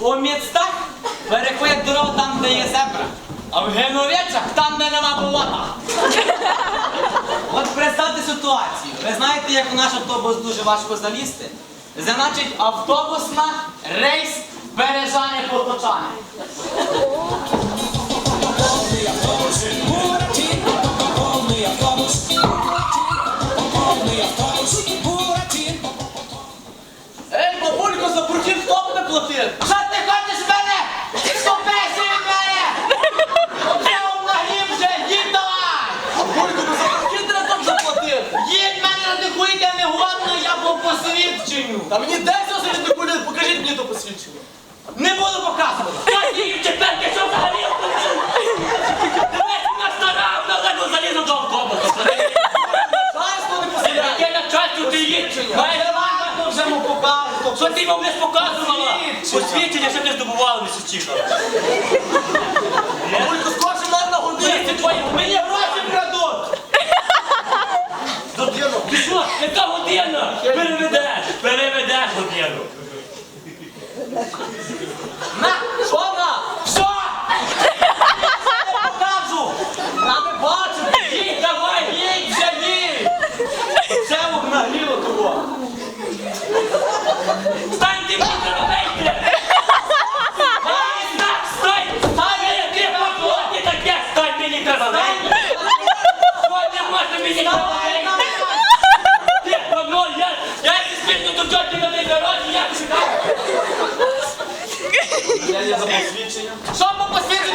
У містах переходять дорогу там, де є зебра. А в Геновечах там, де нема болота. От представте ситуацію. Ви знаєте, як у наш автобус дуже важко залізти? Значить, автобусна рейс бережане поточане. Ей, бабулько, за прохід хто буде платити? Що ти хочеш мене? Стопесі від мене! Вже обнагрів вже, їдь давай! Бабулько, ну за прохід треба там заплатити. Їдь мене радикуйте не годно, я по посвідченню. Та мені десь ось не докуляти, покажіть мені то посвідчення. Не буду показувати. Тепер ти що взагалі? Дивись, вона стара, вона ледве залізла до автобуса. Знаєш, не посвідчення? Яке начальство ти їдь? Маєш Давай вже му покажу. Що ти йому не показувала? Посвідчення. Що ти здобувала місячіка. Годину. На, що на? Що? Не покажу. Я не бачу. Їдь, давай, Їдь вже їдь. Це обнагріло того. Стань ти мені робити! Стой! Стань! Стань мені треба! Що не можна мені робити? є за посвідченням. Що по посвідченню?